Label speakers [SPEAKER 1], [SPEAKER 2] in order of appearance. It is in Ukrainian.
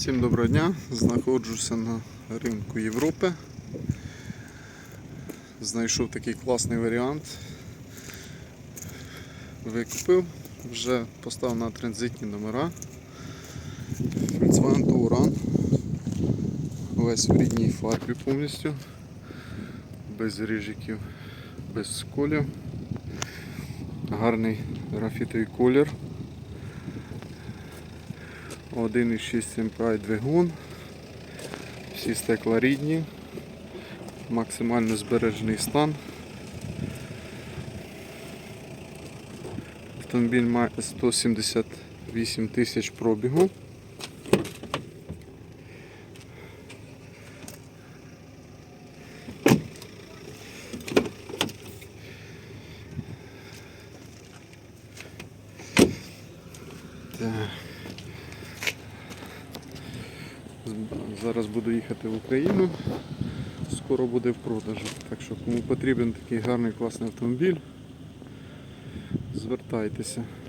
[SPEAKER 1] Всім доброго дня. Знаходжуся на ринку Європи. Знайшов такий класний варіант. Викупив, вже поставив на транзитні номера. Volkswagen Touran. Весь в рідній фарбі повністю. Без ріжиків, без сколів. Гарний графітовий колір. 1,6 MPI двигун. Всі стекла рідні. Максимально збережений стан. Автомобіль має 178 тисяч пробігу. Так. Зараз буду їхати в Україну. Скоро буде в продажу. Так що кому потрібен такий гарний класний автомобіль, звертайтеся.